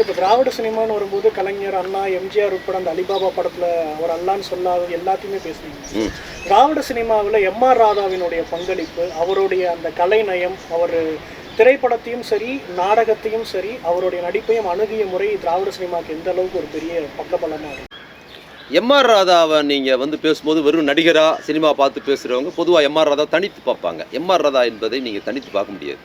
இப்போ திராவிட சினிமான்னு வரும்போது கலைஞர் அண்ணா எம்ஜிஆர் உட்பட அந்த அலிபாபா படத்துல ஒரு அல்லான்னு சொல்லாத எல்லாத்தையுமே பேசுனீங்க. திராவிட சினிமாவில் எம்ஆர் ராதாவினுடைய பங்களிப்பு அவருடைய அந்த கலைநயம் அவர் திரைப்படத்தையும் சரி நாடகத்தையும் சரி அவருடைய நடிப்பையும் அணுகிய முறை திராவிட சினிமாவுக்கு எந்த அளவுக்கு ஒரு பெரிய பக்கபலமாக இருக்கு? எம்ஆர் ராதாவை நீங்கள் வந்து பேசும்போது வெறும் நடிகராக சினிமா பார்த்து பேசுகிறவங்க பொதுவாக எம்ஆர் ராதா தனித்து பார்ப்பாங்க. எம்ஆர் ராதா என்பதை நீங்கள் தனித்து பார்க்க முடியாது.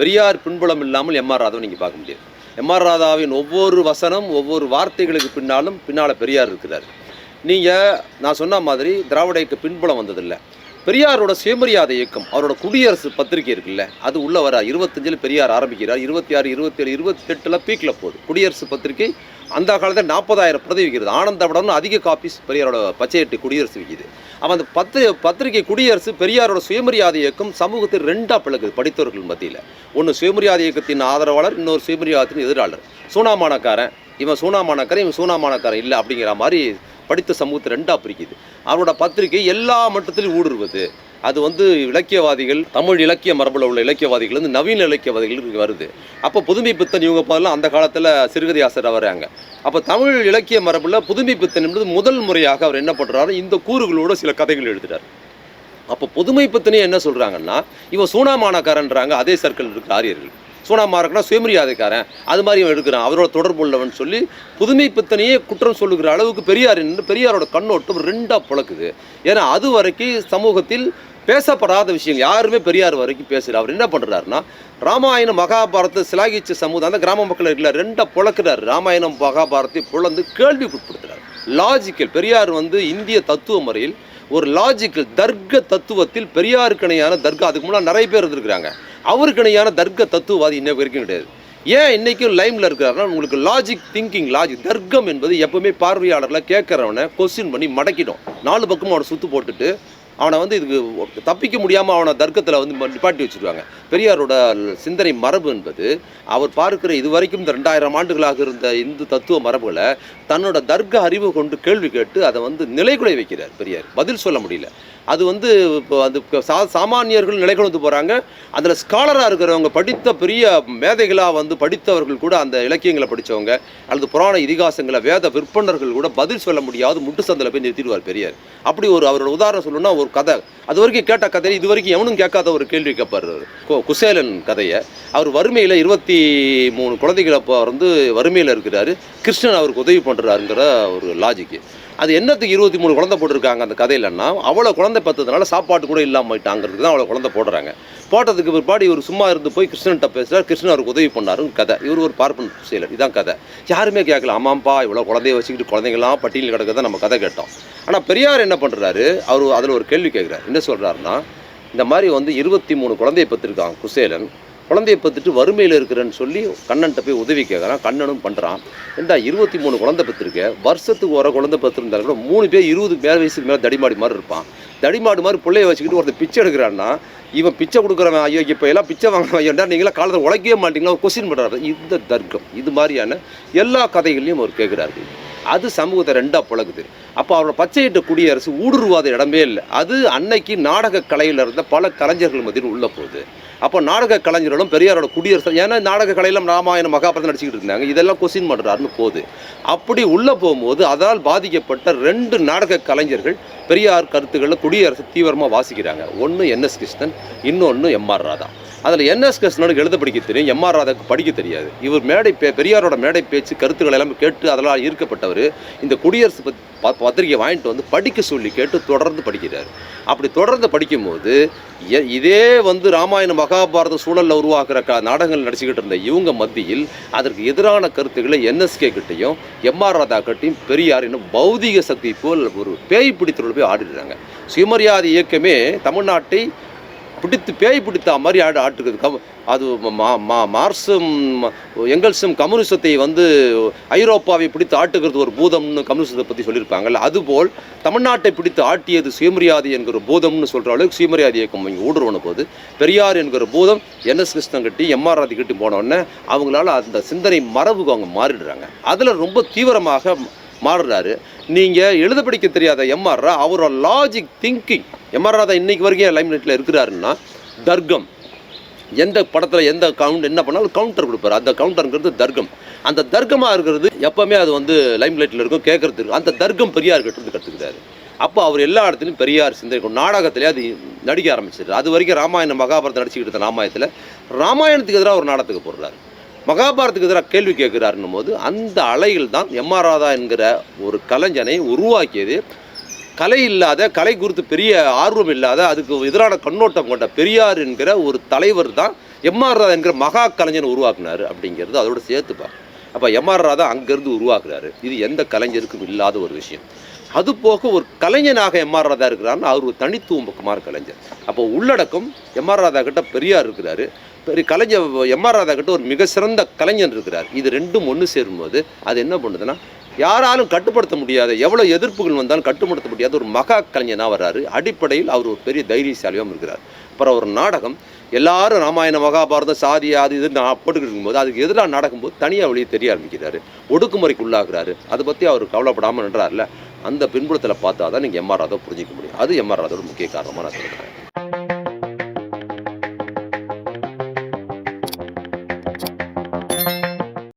பெரியார் பின்புலம் இல்லாமல் எம்ஆர் ராதாவை நீங்கள் பார்க்க முடியாது. எம்ஆர் ராதாவின் ஒவ்வொரு வசனம் ஒவ்வொரு வார்த்தைகளுக்கு பின்னாலும் பின்னால் பெரியார் இருக்கிறார். நீங்கள் நான் சொன்ன மாதிரி திராவிட இயக்க பின்புலம் வந்ததில்லை. பெரியாரோட சுயமரியாதை இயக்கம் அவரோட குடியரசு பத்திரிகை இருக்குல்ல அது உள்ள வர இருபத்தஞ்சில் பெரியார் ஆரம்பிக்கிறார். இருபத்தி ஆறு இருபத்தேழு இருபத்தெட்டில் பீக்கில் போகுது. குடியரசு பத்திரிகை அந்த காலத்தில் நாற்பதாயிரம் பிரதி விற்கிறது. ஆனந்தபடம்னு அதிக காப்பீஸ் பெரியாரோட பச்சையட்டு குடியரசு விற்கிது அவன் அந்த பத்திரி பத்திரிகை குடியரசு பெரியாரோட சுயமரியாதை இயக்கம் சமூகத்தில் ரெண்டாக பிளக்குது படித்தவர்கள் மத்தியில். ஒன்று சுயமரியாதை இயக்கத்தின் ஆதரவாளர் இன்னொரு சுயமரியாதத்தின் எதிராளர். சூனாமானக்காரன் இவன் சூனாமானக்காரன் இவன் சூனாமானக்காரன் இல்லை அப்படிங்கிற மாதிரி படித்த சமூகத்தை ரெண்டாக பிரிக்குது. அவரோட பத்திரிகை எல்லா மட்டத்திலும் ஊடுருவது. அது வந்து இலக்கியவாதிகள் தமிழ் இலக்கிய மரபில் உள்ள இலக்கியவாதிகள் வந்து நவீன இலக்கியவாதிகளுக்கு வருது. அப்போ புதுமை பித்தன் இவங்க போதெல்லாம் அந்த காலத்தில் சிறுகதை ஆசிரியர் வராங்க அப்போ தமிழ் இலக்கிய மரபில் புதுமை பித்தன் என்பது முதல் முறையாக அவர் என்ன பண்ணுறாரு இந்த கூறுகளோட சில கதைகள் எழுதுறார். அப்போ புதுமை பித்தனே என்ன சொல்கிறாங்கன்னா இவன் சூனாமானக்காரன்றாங்க அதே சர்க்கிள் இருக்கிற ஆரியர்கள். சூனாமாரக்கனா சுயமரியாதைக்காரன். அது மாதிரி இவன் எடுக்கிறான். அவரோட தொடர்பு உள்ளவன் சொல்லி புதுமை பித்தனையே குற்றம் சொல்லுகிற அளவுக்கு பெரியார் என்று பெரியாரோட கண்ணோட்டம் ரெண்டாக புழக்குது. ஏன்னா அது வரைக்கும் சமூகத்தில் பேசப்படாத விஷயங்கள். யாருமே பெரியார் வரைக்கும் பேசல. அவர் என்ன பண்ணுறாருன்னா ராமாயணம் மகாபாரத்தை சிலாகிச்ச சமூகம் அந்த கிராம மக்கள் இருக்கல ரெண்டாக புழக்கிறார். ராமாயணம் மகாபாரத்தை புலந்து கேள்விக்குட்படுத்துறார். லாஜிக்கல் பெரியார் வந்து இந்திய தத்துவ முறையில் ஒரு லாஜிக்கல் தர்க்க தத்துவத்தில் பெரியாருக்கணையான தர்க்கா. அதுக்கு முன்னால் நிறைய பேர் இருந்திருக்கிறாங்க. அவருக்கு இணையான தர்க்க தத்துவவாதி இன்ன வரைக்கும் கிடையாது. ஏன் இன்னைக்கும் லைமில் இருக்கிறாருன்னா உங்களுக்கு லாஜிக் திங்கிங் லாஜிக் தர்க்கம் என்பது எப்பவுமே பார்வையாளர்களை கேட்குறவனை கொஸ்டின் பண்ணி மடக்கிடும். நாலு பக்கமும் அவனை சுத்து போட்டுட்டு அவனை வந்து இதுக்கு தப்பிக்க முடியாமல் அவனை தர்க்கத்தில் வந்து நிப்பாட்டி வச்சுருவாங்க. பெரியாரோட சிந்தனை மரபு என்பது அவர் பார்க்கிற இதுவரைக்கும் இந்த ரெண்டாயிரம் ஆண்டுகளாக இருந்த இந்து தத்துவ மரபுகளை தன்னோட தர்க்க அறிவு கொண்டு கேள்வி கேட்டு அதை வந்து நிலைகுலை வைக்கிறார் பெரியார். பதில் சொல்ல முடியல. அது வந்து இப்போ அது சா சாமானியர்கள் நிலை கொண்டு போகிறாங்க அதில் ஸ்காலராக இருக்கிறவங்க படித்த பெரிய மேதைகளாக வந்து படித்தவர்கள் கூட அந்த இலக்கியங்களை படித்தவங்க அல்லது புராண இதிகாசங்களை வேத விற்பனர்கள் கூட பதில் சொல்ல முடியாது முட்டு சந்தில் போய் நிறுத்திடுவார் பெரியார். அப்படி ஒரு அவரோட உதாரணம் சொல்லணும்னா ஒரு கதை. அது வரைக்கும் கேட்ட கதையை இது வரைக்கும் எவனும் கேட்காத ஒரு கேள்வி கேட்பார் குசேலன் கதையை. அவர் வறுமையில் இருபத்தி மூணு குழந்தைகளை அப்போ வந்து வறுமையில் இருக்கிறாரு. கிருஷ்ணன் அவருக்கு உதவி பண்ணுறாருங்கிற ஒரு லாஜிக்கு அது என்னத்துக்கு இருபத்தி மூணு குழந்தை போட்டிருக்காங்க அந்த கதையிலன்னா அவ்வளோ குழந்தை பத்ததுனால சாப்பாட்டு கூட இல்லாமல் போயிட்டாங்கிறதுக்கு தான் அவ்வளோ குழந்தை போடுறாங்க. போட்டதுக்கு பிற்பாடு இவர் சும்மா இருந்து போய் கிருஷ்ணன்ட்ட பேசுகிறார் கிருஷ்ணன் அவருக்கு உதவி பண்ணாருன்னு கதை. இவர் ஒரு பார்ப்பன் செயலர் இதான் கதை. யாருமே கேட்கல. ஆமாம்ப்பா இவ்வளோ குழந்தைய வச்சுக்கிட்டு குழந்தைங்களாம் பட்டியலில் கிடக்கிறத நம்ம கதை கேட்டோம். ஆனால் பெரியார் என்ன பண்ணுறாரு அவர் அதில் ஒரு கேள்வி கேட்குறாரு. என்ன சொல்கிறாருன்னா இந்த மாதிரி வந்து இருபத்தி மூணு குழந்தைய பத்திருக்கான் குசேலன். குழந்தைய பத்துட்டு வறுமையில் இருக்கிறேன்னு சொல்லி கண்ணன்ட்ட போய் உதவி கேட்குறான் கண்ணனும் பண்ணுறான் இந்த இருபத்தி மூணு குழந்தை பத்திருக்க வருஷத்துக்கு ஒரு குழந்தை பத்திருந்தா கூட மூணு பேர் இருபது மேல் வயசுக்கு மேலே தடிமாடி மாதிரி இருப்பான். தடிமாடு மாதிரி பிள்ளைய வச்சுக்கிட்டு ஒருத்தர் பிச்சை எடுக்கிறான்னா இவன் பிச்சை கொடுக்குறவன் ஐயோ இப்போ எல்லாம் பிச்சை வாங்க ஐயோண்டா நீங்களாம் காலத்தில் உழைக்கவே மாட்டீங்களா ஒரு கொஸ்டின் பண்ணுறாரு இந்த தர்க்கம் இது மாதிரியான எல்லா கதைகளையும் அவர் கேட்குறாரு அது சமூகத்தை ரெண்டாக பழகுது அப்போ அவரோட பச்சையிட்ட குடியரசு ஊடுருவாத இடமே இல்லை. அது அன்னைக்கு நாடக கலையில் இருந்த பல கலைஞர்கள் மத்தியில் உள்ள போகுது. அப்போ நாடக கலைஞர்களும் பெரியாரோட குடியரசு ஏன்னா நாடக கலையிலும் ராமாயணம் மகாபாரதம் நடிச்சுக்கிட்டு இருந்தாங்க. இதெல்லாம் கொஸ்டின் பண்ணுறாருன்னு போகுது. அப்படி உள்ளே போகும்போது அதால் பாதிக்கப்பட்ட ரெண்டு நாடக கலைஞர்கள் பெரியார் கருத்துக்களில் குடியரசு தீவிரமாக வாசிக்கிறாங்க. ஒன்று என்எஸ் கிருஷ்ணன் இன்னொன்று எம்ஆர் ராதா. அதில் என்எஸ் கிருஷ்ணனுக்கு எழுத படிக்க தெரியும் எம்ஆர் ராதாக்கு படிக்க தெரியாது. இவர் மேடை பே பெரியாரோட மேடை பேச்சு கருத்துக்கள் எல்லாம் கேட்டு அதெல்லாம் ஈர்க்கப்பட்டவர். இந்த குடியரசு பத்- ப- பத்திரிகை வாங்கிட்டு வந்து படிக்க சொல்லி கேட்டு தொடர்ந்து படிக்கிறார். அப்படி தொடர்ந்து படிக்கும்போது எ- இதே வந்து ராமாயண மகாபாரத சூழலில் உருவாக்குற க நாடகங்கள் நடிச்சுக்கிட்டு இருந்த இவங்க மத்தியில் அதற்கு எதிரான கருத்துக்களை என்எஸ்கே கிட்டையும் எம்ஆர் ராதா கிட்டையும் பெரியார் இன்னும் பௌதிக சக்தி போல் ஒரு பேய் பிடித்தவர்கள் போய் ஆடிடுறாங்க. சுயமரியாதை இயக்கமே தமிழ்நாட்டை பிடித்து பேய் பிடித்த மாதிரி ஆடு ஆட்டுக்குது. கம் அது மா மா மார்க்சும் எங்கல்ஸும் கம்யூனிசத்தை வந்து ஐரோப்பாவை பிடித்து ஆட்டுகிறது ஒரு பூதம்னு கம்யூனிசத்தை பற்றி சொல்லியிருப்பாங்கல்ல அதுபோல் தமிழ்நாட்டை பிடித்து ஆட்டியது சுயமரியாதை என்கிற பூதம்னு சொல்கிற அளவுக்கு சுயமரியாதை இயக்கம் இங்கே ஊடுருவன போது பெரியார் என்கிற பூதம் என்எஸ் கிருஷ்ணன் கட்டி எம்ஆர் ராதி கட்டி போனோடனே அவங்களால அந்த சிந்தனை மரபுக்கு அவங்க மாறிடுறாங்க. அதில் ரொம்ப தீவிரமாக மாறுறாரு. நீங்கள் எழுத படிக்க தெரியாத எம்ஆர் ரா அவரோட லாஜிக் திங்கிங் எம்ஆர் ராதா இன்றைக்கு வரைக்கும் லைம் லைட்டில் இருக்கிறாருன்னா தர்க்கம். எந்த படத்தில் எந்த கவுண்ட் என்ன பண்ணாலும் கவுண்டர் கொடுப்பாரு. அந்த கவுண்டருங்கிறது தர்க்கம். அந்த தர்க்கமாக இருக்கிறது எப்போவுமே அது வந்து லைம் லைட்டில் இருக்கும் கேட்கறது இருக்கும். அந்த தர்க்கம் பெரியார் கிட்டேருந்து கற்றுக்கிறாரு அப்போ அவர் எல்லா இடத்துலையும் பெரியார் சிந்தனை கொண்டு நாடகத்திலே அது நடிக்க ஆரம்பிச்சிரு அது வரைக்கும் ராமாயணம் மகாபாரதம் நடிச்சுக்கிட்டு இருந்த ராமாயணத்தில் ராமாயணத்துக்கு எதிராக ஒரு நாடகத்துக்கு போடுறாரு. மகாபாரதத்துக்கு எதிராக கேள்வி கேட்குறாருன்னும் போது அந்த அலைகள் தான் எம் ஆர் ராதா என்கிற ஒரு கலைஞனை உருவாக்கியது. கலை இல்லாத கலை குறித்து பெரிய ஆர்வம் இல்லாத அதுக்கு எதிரான கண்ணோட்டம் கொண்ட பெரியார் என்கிற ஒரு தலைவர் தான் எம் ஆர் ராதா என்கிற மகா கலைஞர் உருவாக்குனார் அப்படிங்கிறது அதோட சேர்த்துப்பா அப்போ எம்ஆர் ராதா அங்கேருந்து உருவாக்குறாரு. இது எந்த கலைஞருக்கும் இல்லாத ஒரு விஷயம். அது போக ஒரு கலைஞனாக எம் ஆர் ராதா இருக்கிறாருன்னு அவர் ஒரு தனித்துவம் பக்கமான கலைஞர். அப்போ உள்ளடக்கம் எம் ஆர் ராதா கிட்ட பெரியார் இருக்கிறாரு. பெரிய கலைஞர் எம் ஆர் ராதா கிட்ட ஒரு மிக சிறந்த கலைஞர் இருக்கிறார். இது ரெண்டும் ஒன்று சேரும்போது அது என்ன பண்ணுதுன்னா யாராலும் கட்டுப்படுத்த முடியாத எவ்வளோ எதிர்ப்புகள் வந்தாலும் கட்டுப்படுத்த முடியாத ஒரு மகா கலைஞனாக வர்றாரு. அடிப்படையில் அவர் ஒரு பெரிய தைரியசாலியாகவும் இருக்கிறார். அப்புறம் ஒரு நாடகம் எல்லாரும் ராமாயண மகாபாரதம் சாதி அது இது நான் போட்டுக்கிட்டு இருக்கும்போது அதுக்கு எதிராக நடக்கும்போது தனியாக வெளியே தெரிய ஆரம்பிக்கிறாரு. ஒடுக்குமுறைக்கு உள்ளாகிறாரு. அதை பற்றி அவர் கவலைப்படாமல் நின்றார்ல. அந்த பின்புலத்தில் பார்த்தா தான் நீங்கள் எம்ஆர் ராதா புரிஞ்சிக்க முடியும். அது எம்ஆர் ராதோட முக்கிய காரணமாக நான் சொல்கிறேன்